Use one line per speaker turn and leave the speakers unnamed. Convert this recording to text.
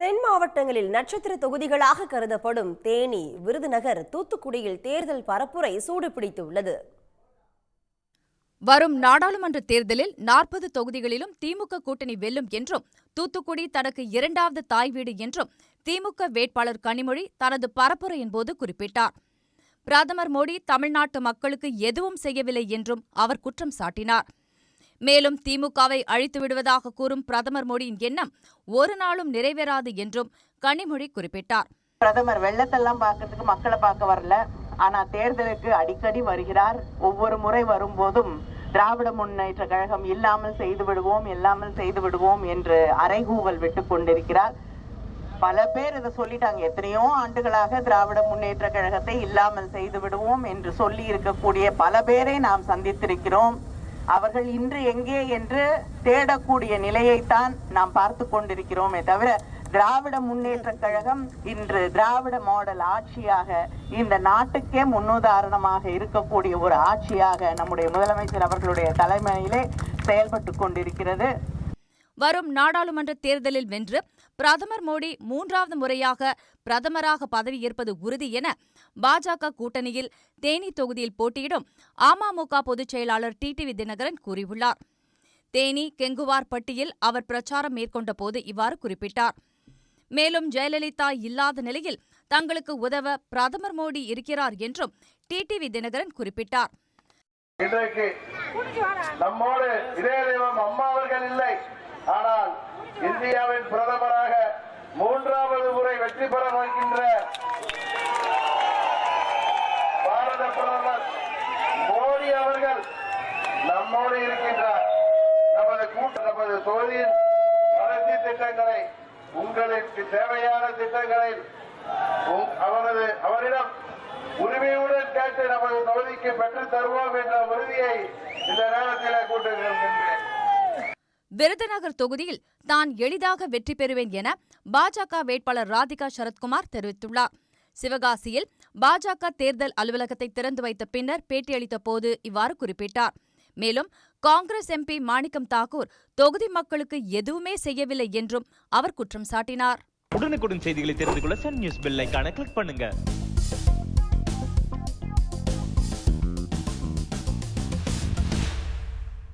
தென் மாவட்டங்களில் நட்சத்திர தொகுதிகளாக கருதப்படும் தேனி விருதுநகர் தூத்துக்குடியில் தேர்தல் பரப்புரை சூடுபிடித்துள்ளது.
வரும் நாடாளுமன்ற தேர்தலில் நாற்பது தொகுதிகளிலும் திமுக கூட்டணி வெல்லும் என்றும் தூத்துக்குடி தனக்கு இரண்டாவது தாய் வீடு என்றும் திமுக வேட்பாளர் கனிமொழி தனது பரப்புரையின் போது குறிப்பிட்டார். பிரதமர் மோடி தமிழ்நாட்டு மக்களுக்கு எதுவும் செய்யவில்லை என்றும் அவர் குற்றம் சாட்டினார். மேலும் திமுகவை அழித்து விடுவதாக கூறும் பிரதமர் மோடியின் எண்ணம் ஒரு நாளும் நிறைவேறாது என்றும் கனிமொழி குறிப்பிட்டார்.
பிரதமர் வெள்ளத்தெல்லாம் பார்க்கறதுக்கு மக்களை பார்க்க வரல. ஆனா தேர்தலுக்கு அடிக்கடி வருகிறார். ஒவ்வொரு முறை வரும்போதும் திராவிட முன்னேற்ற கழகம் இல்லாமல் செய்து விடுவோம் இல்லாமல் செய்து விடுவோம் என்று அறைகூவல் விட்டு கொண்டிருக்கிறார். பல பேர் இதை சொல்லிட்டாங்க. எத்தனையோ ஆண்டுகளாக திராவிட முன்னேற்ற கழகத்தை இல்லாமல் செய்து விடுவோம் என்று சொல்லி இருக்கக்கூடிய பல பேரை நாம் சந்தித்திருக்கிறோம். அவர்கள் இன்று எங்கே என்று தேடக்கூடிய நிலையைத்தான் நாம் பார்த்து கொண்டிருக்கிறோமே தவிர திராவிட முன்னேற்ற கழகம் இன்று திராவிட மாடல் ஆட்சியாக இந்த நாட்டுக்கே முன்னுதாரணமாக இருக்கக்கூடிய ஒரு ஆட்சியாக நம்முடைய முதலமைச்சர் அவர்களுடைய தலைமையிலே செயல்பட்டு கொண்டிருக்கிறது.
வரும் நாடாளுமன்ற தேர்தலில் வென்று பிரதமர் மோடி மூன்றாவது முறையாக பிரதமராக பதவியேற்பது உறுதி என பாஜக கூட்டணியில் தேனி தொகுதியில் போட்டியிடும் அமமுக பொதுச் செயலாளர் டிடிவி தினகரன் கூறியுள்ளார். தேனி கெங்குவார்பட்டியில் அவர் பிரச்சாரம் மேற்கொண்ட போது இவ்வாறு குறிப்பிட்டார். மேலும் ஜெயலலிதா இல்லாத நிலையில் தங்களுக்கு உதவ பிரதமர் மோடி இருக்கிறார் என்றும் டிடிவி தினகரன் குறிப்பிட்டார்.
இன்றைக்கு நம்மோடு இதே தெய்வம் அம்மா அவர்கள் இல்லை. ஆனால் இந்தியாவின் பிரதமராக மூன்றாவது முறை வெற்றி பெற நோக்கின்ற பாரத பிரதமர் மோடி அவர்கள் நம்மோடு இருக்கின்றார். நமது கூட்ட நமது தொகுதியின் வளர்ச்சி திட்டங்களை உங்களுக்கு தேவையான திட்டங்களை அவரது அவரிடம் உரிமையுடன் கேட்டு நமது தொகுதிக்கு பெற்றுத் தருவோம் என்ற உறுதியை இந்த நேரத்தில் கூட்டுகின்றேன்
விருதுநகர் தொகுதியில் தான் எளிதாக வெற்றி பெறுவேன் என பாஜக வேட்பாளர் ராதிகா சரத்குமார் தெரிவித்துள்ளார். சிவகாசியில் பாஜக தேர்தல் அலுவலகத்தை திறந்து வைத்த பின்னர் பேட்டியளித்த போது இவ்வாறு குறிப்பிட்டார். மேலும் காங்கிரஸ் எம்பி மாணிக்கம் தாக்கூர் தொகுதி மக்களுக்கு எதுவுமே செய்யவில்லை என்றும் அவர் குற்றம் சாட்டினார்.
உடனுக்குடன் செய்திகளை தெரிந்து கொள்ள சன் நியூஸ் பெல் கிளிக் பண்ணுங்க.